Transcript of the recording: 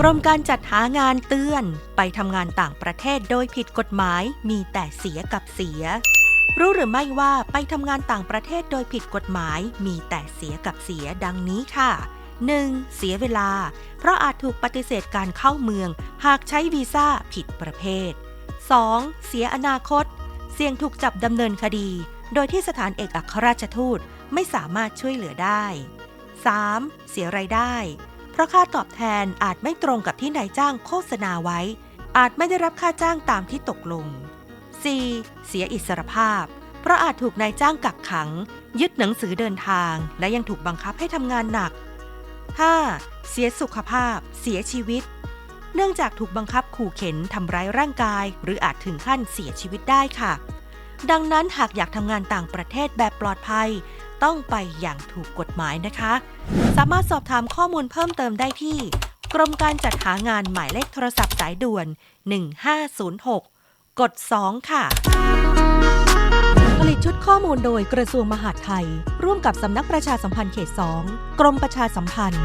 กรมการจัดหางานเตือนไปทำงานต่างประเทศโดยผิดกฎหมายมีแต่เสียกับเสีย รู้หรือไม่ว่าไปทำงานต่างประเทศโดยผิดกฎหมายมีแต่เสียกับเสียดังนี้ค่ะ 1. เสียเวลา เพราะอาจถูกปฏิเสธการเข้าเมือง หากใช้วีซ่าผิดประเภท 2. เสียอนาคต เสี่ยงถูกจับดำเนินคดี โดยที่สถานเอกอัครราชทูตไม่สามารถช่วยเหลือได้ 3. เสียรายได้ ราะค่าตอบแทนอาจไม่ตรงกับที่นายจ้างโฆษณาไว้ อาจไม่ได้รับค่าจ้างตามที่ตกลง 4. เสียอิสรภาพ เพราะอาจถูกนายจ้างกักขัง ยึดหนังสือเดินทาง และยังถูกบังคับให้ทำงานหนัก 5. เสียสุขภาพ เสียชีวิต เนื่องจากถูกบังคับขู่เข็นทำร้ายร่างกาย หรืออาจถึงขั้นเสียชีวิตได้ค่ะ ดังนั้นหากอยากทำงานต่างประเทศแบบปลอดภัย ต้องไปอย่างถูกกฎหมายนะคะ สามารถสอบถามข้อมูลเพิ่มเติมได้ที่ กรมการจัดหางานหมายเลขโทรศัพท์สายด่วน 1506 กด 2 ค่ะ ผลิตชุดข้อมูลโดยกระทรวงมหาดไทย ร่วมกับสำนักประชาสัมพันธ์เขต 2 กรมประชาสัมพันธ์